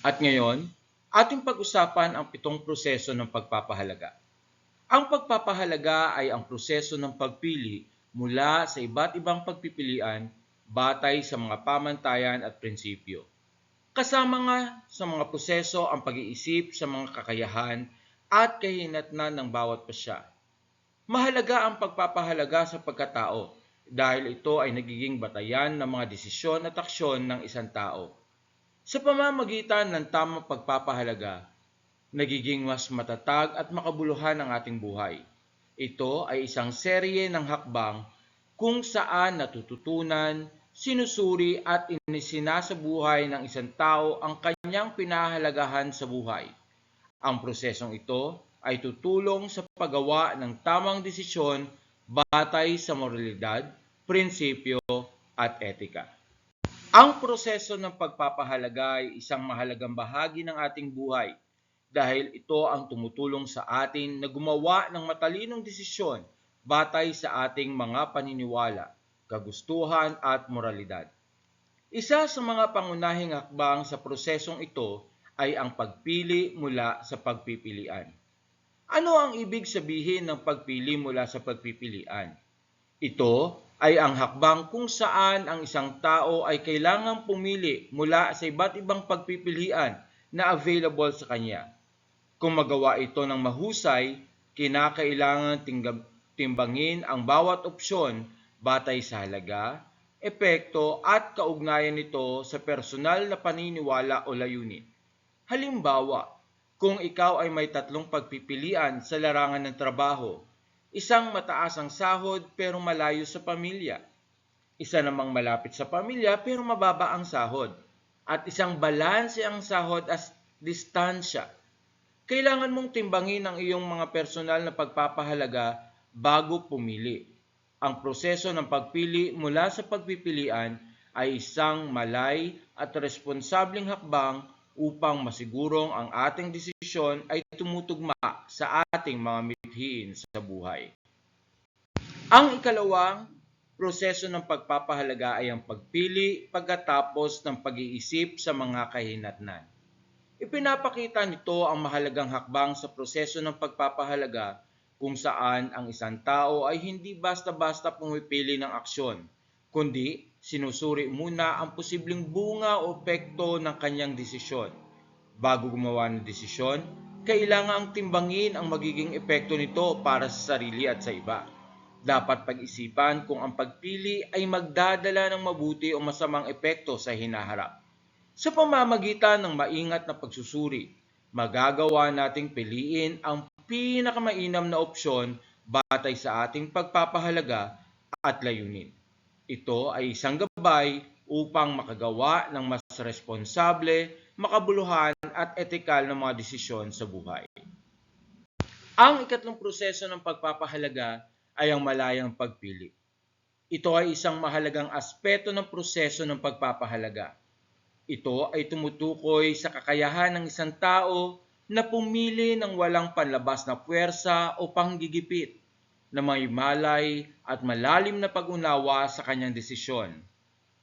At ngayon, ating pag-usapan ang pitong proseso ng pagpapahalaga. Ang pagpapahalaga ay ang proseso ng pagpili mula sa iba't ibang pagpipilian batay sa mga pamantayan at prinsipyo. Kasama nga sa mga proseso ang pag-iisip sa mga kakayahan at kahinatnan ng bawat pasya. Mahalaga ang pagpapahalaga sa pagkatao dahil ito ay nagiging batayan ng mga desisyon at aksyon ng isang tao. Sa pamamagitan ng tamang pagpapahalaga, nagiging mas matatag at makabuluhan ang ating buhay. Ito ay isang serye ng hakbang kung saan natututunan, sinusuri at inisinasabuhay ng isang tao ang kanyang pinahalagahan sa buhay. Ang prosesong ito ay tutulong sa paggawa ng tamang desisyon batay sa moralidad, prinsipyo at etika. Ang proseso ng pagpapahalaga ay isang mahalagang bahagi ng ating buhay dahil ito ang tumutulong sa atin na gumawa ng matalinong desisyon batay sa ating mga paniniwala, kagustuhan at moralidad. Isa sa mga pangunahing hakbang sa prosesong ito ay ang pagpili mula sa pagpipilian. Ano ang ibig sabihin ng pagpili mula sa pagpipilian? Ito ay ang hakbang kung saan ang isang tao ay kailangang pumili mula sa iba't ibang pagpipilian na available sa kanya. Kung magawa ito ng mahusay, kinakailangan timbangin ang bawat opsyon batay sa halaga, epekto at kaugnayan nito sa personal na paniniwala o layunin. Halimbawa, kung ikaw ay may tatlong pagpipilian sa larangan ng trabaho, isang mataas ang sahod pero malayo sa pamilya, isa namang malapit sa pamilya pero mababa ang sahod, at isang balanse ang sahod as distansya. Kailangan mong timbangin ang iyong mga personal na pagpapahalaga bago pumili. Ang proseso ng pagpili mula sa pagpipilian ay isang malay at responsableng hakbang upang masigurong ang ating desisyon ay tumutugma sa ating mga mithiin sa buhay. Ang ikalawang proseso ng pagpapahalaga ay ang pagpili pagkatapos ng pag-iisip sa mga kahinatnan. Ipinapakita nito ang mahalagang hakbang sa proseso ng pagpapahalaga kung saan ang isang tao ay hindi basta-basta pumipili ng aksyon, kundi sinusuri muna ang posibleng bunga o epekto ng kanyang desisyon. Bago gumawa ng desisyon, kailangan ang timbangin ang magiging epekto nito para sa sarili at sa iba. Dapat pag-isipan kung ang pagpili ay magdadala ng mabuti o masamang epekto sa hinaharap. Sa pamamagitan ng maingat na pagsusuri, magagawa nating piliin ang pinakamainam na opsyon batay sa ating pagpapahalaga at layunin. Ito ay isang gabay upang makagawa ng mas responsable, makabuluhan at etikal na mga desisyon sa buhay. Ang ikatlong proseso ng pagpapahalaga ay ang malayang pagpili. Ito ay isang mahalagang aspeto ng proseso ng pagpapahalaga. Ito ay tumutukoy sa kakayahan ng isang tao na pumili ng walang panlabas na puwersa o panggigipit na may malay at malalim na pag-unawa sa kanyang desisyon.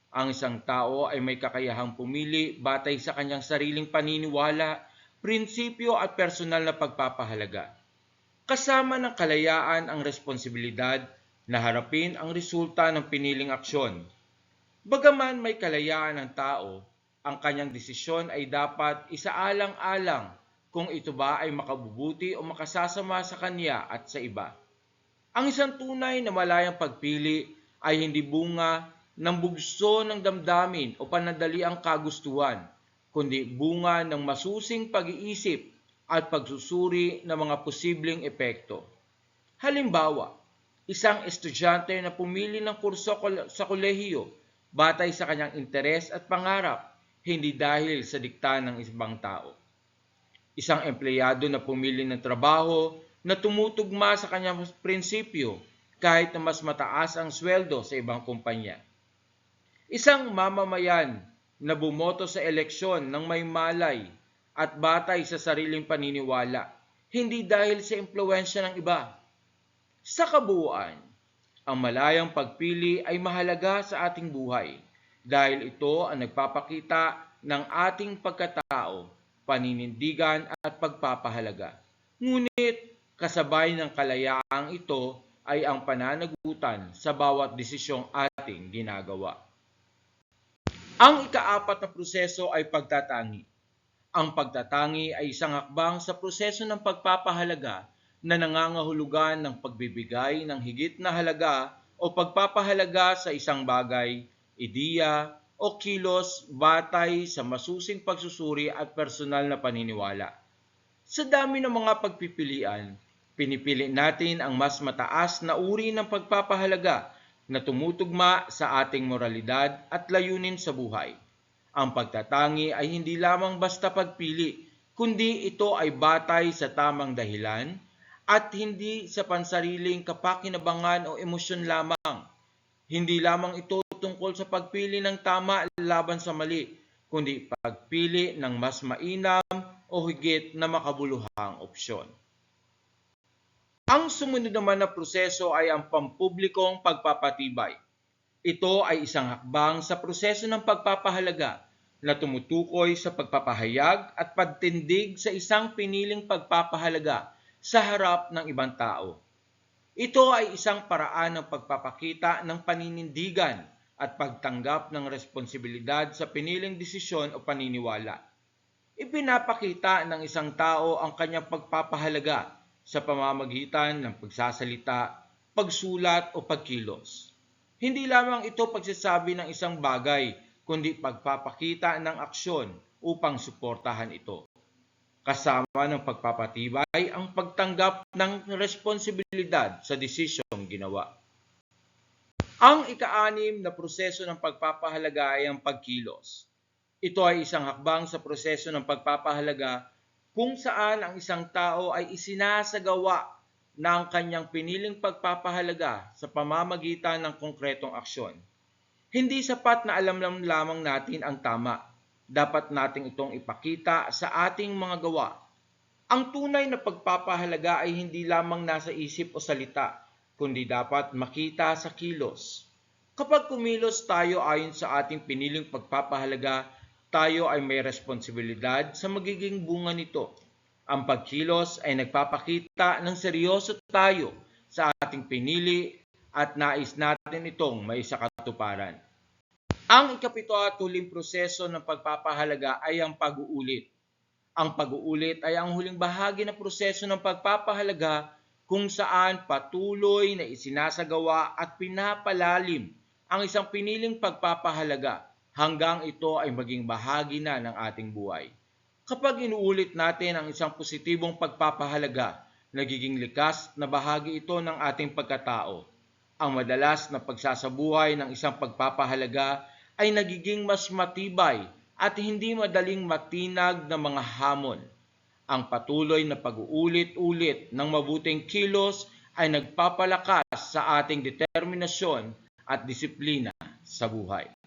Ang isang tao ay may kakayahang pumili batay sa kanyang sariling paniniwala, prinsipyo at personal na pagpapahalaga. Kasama ng kalayaan ang responsibilidad na harapin ang resulta ng piniling aksyon. Bagaman may kalayaan ng tao, ang kanyang desisyon ay dapat isaalang-alang kung ito ba ay makabubuti o makasasama sa kanya at sa iba. Ang isang tunay na malayang pagpili ay hindi bunga ng bugso ng damdamin o panadali ang kagustuhan, kundi bunga ng masusing pag-iisip at pagsusuri ng mga posibleng epekto. Halimbawa, isang estudyante na pumili ng kurso sa kolehiyo batay sa kanyang interes at pangarap, hindi dahil sa dikta ng ibang tao. Isang empleyado na pumili ng trabaho na tumutugma sa kanyang prinsipyo kahit na mas mataas ang sweldo sa ibang kumpanya. Isang mamamayan na bumoto sa eleksyon ng may malay at batay sa sariling paniniwala, hindi dahil sa impluensya ng iba. Sa kabuuan, ang malayang pagpili ay mahalaga sa ating buhay dahil ito ang nagpapakita ng ating pagkatao, paninindigan at pagpapahalaga. Ngunit kasabay ng kalayaang ito ay ang pananagutan sa bawat desisyong ating ginagawa. Ang ikaapat na proseso ay pagtatangi. Ang pagtatangi ay isang hakbang sa proseso ng pagpapahalaga na nangangahulugan ng pagbibigay ng higit na halaga o pagpapahalaga sa isang bagay, ideya, o kilos batay sa masusing pagsusuri at personal na paniniwala. Sa dami ng mga pagpipilian, pinipili natin ang mas mataas na uri ng pagpapahalaga na tumutugma sa ating moralidad at layunin sa buhay. Ang pagtatangi ay hindi lamang basta pagpili, kundi ito ay batay sa tamang dahilan at hindi sa pansariling kapakinabangan o emosyon lamang. Hindi lamang ito tungkol sa pagpili ng tama laban sa mali, kundi pagpili ng mas mainam o higit na makabuluhang opsyon. Ang sumunod naman na proseso ay ang pampublikong pagpapatibay. Ito ay isang hakbang sa proseso ng pagpapahalaga na tumutukoy sa pagpapahayag at pagtindig sa isang piniling pagpapahalaga sa harap ng ibang tao. Ito ay isang paraan ng pagpapakita ng paninindigan at pagtanggap ng responsibilidad sa piniling desisyon o paniniwala. Ipinapakita ng isang tao ang kanyang pagpapahalaga sa pamamagitan ng pagsasalita, pagsulat o pagkilos. Hindi lamang ito pagsasabi ng isang bagay, kundi pagpapakita ng aksyon upang suportahan ito. Kasama ng pagpapatibay ang pagtanggap ng responsibilidad sa desisyong ginawa. Ang ika-anim na proseso ng pagpapahalaga ay ang pagkilos. Ito ay isang hakbang sa proseso ng pagpapahalaga kung saan ang isang tao ay isinasagawa ng kanyang piniling pagpapahalaga sa pamamagitan ng konkretong aksyon. Hindi sapat na alam lang lamang natin ang tama. Dapat nating itong ipakita sa ating mga gawa. Ang tunay na pagpapahalaga ay hindi lamang nasa isip o salita, kundi dapat makita sa kilos. Kapag kumilos tayo ayon sa ating piniling pagpapahalaga, tayo ay may responsibilidad sa magiging bunga nito. Ang pagkilos ay nagpapakita ng seryoso tayo sa ating pinili at nais natin itong may sakatuparan. Ang ikapito at huling proseso ng pagpapahalaga ay ang pag-uulit. Ang pag-uulit ay ang huling bahagi ng proseso ng pagpapahalaga kung saan patuloy na isinasagawa at pinapalalim ang isang piniling pagpapahalaga hanggang ito ay maging bahagi na ng ating buhay. Kapag inuulit natin ang isang positibong pagpapahalaga, nagiging likas na bahagi ito ng ating pagkatao. Ang madalas na pagsasabuhay ng isang pagpapahalaga ay nagiging mas matibay at hindi madaling matinag na mga hamon. Ang patuloy na pag-uulit-ulit ng mabuting kilos ay nagpapalakas sa ating determinasyon at disiplina sa buhay.